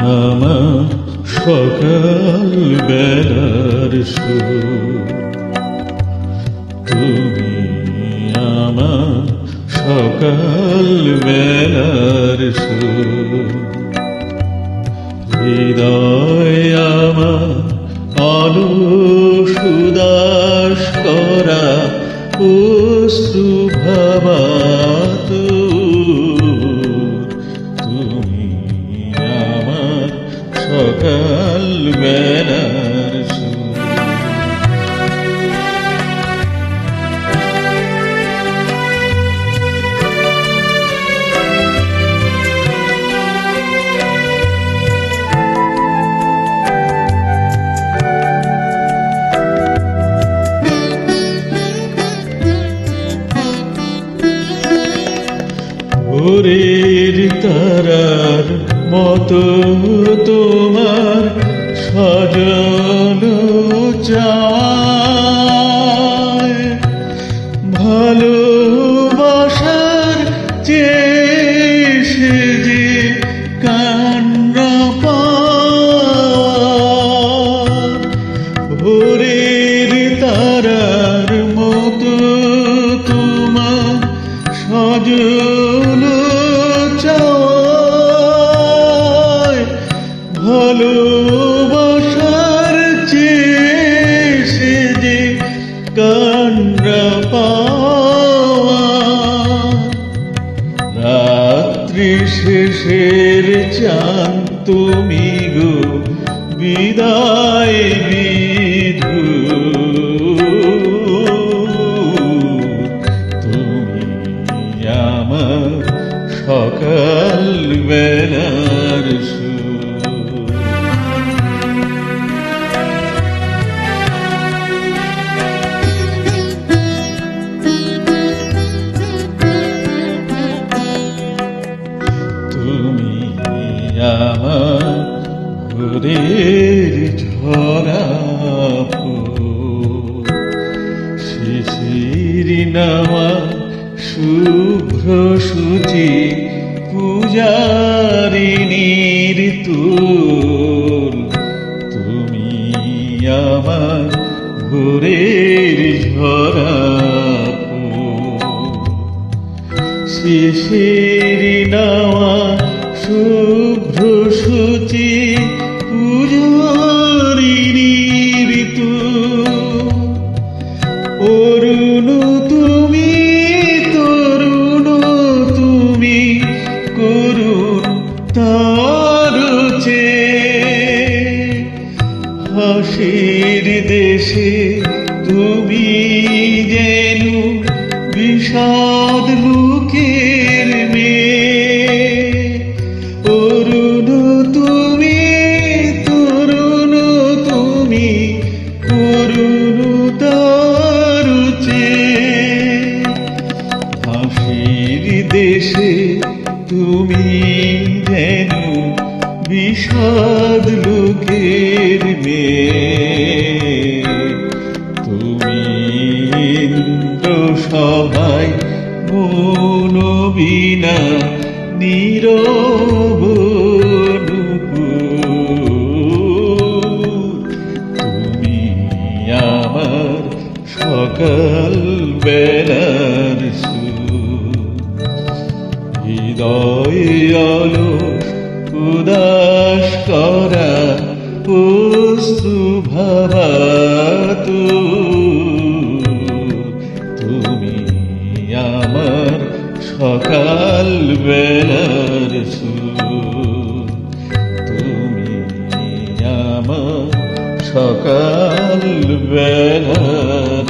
আমার সকাল বেলার সুর। আমার সকাল বেলার হৃদয় আমার আলো সুদাস করা অশ্রু তুমি আমার সকাল বেলার ভোরের তারার মতো তোমার সজল চায়। ভালোবাসার চেষে যে কান্না ভোরের তারার মতো তোমার সজল ভালোবাসার যে কান্না রাত্রি শেষের চান তুমি গো বিদায় নামা শুভ্র সূচি পূজারিনীর তুল। তুমি আমার ভোরের ঝরা শিশির নাওয়া শুভ্র সূচি যেন বিষাদ লোকের মেয়ে। অরুণ তুমি, তরুণ তুমি, করুণ তারুচে হাসির দেশে তুমি যেন বিষাদ লোকের মেয়ে। মন বিনা নীরব। তুমি আমার সকাল বেলার হৃদয় আলো উদাস করা অশ্রু ভাবাতু সকাল বেলার তুমি আমার সকাল বেলার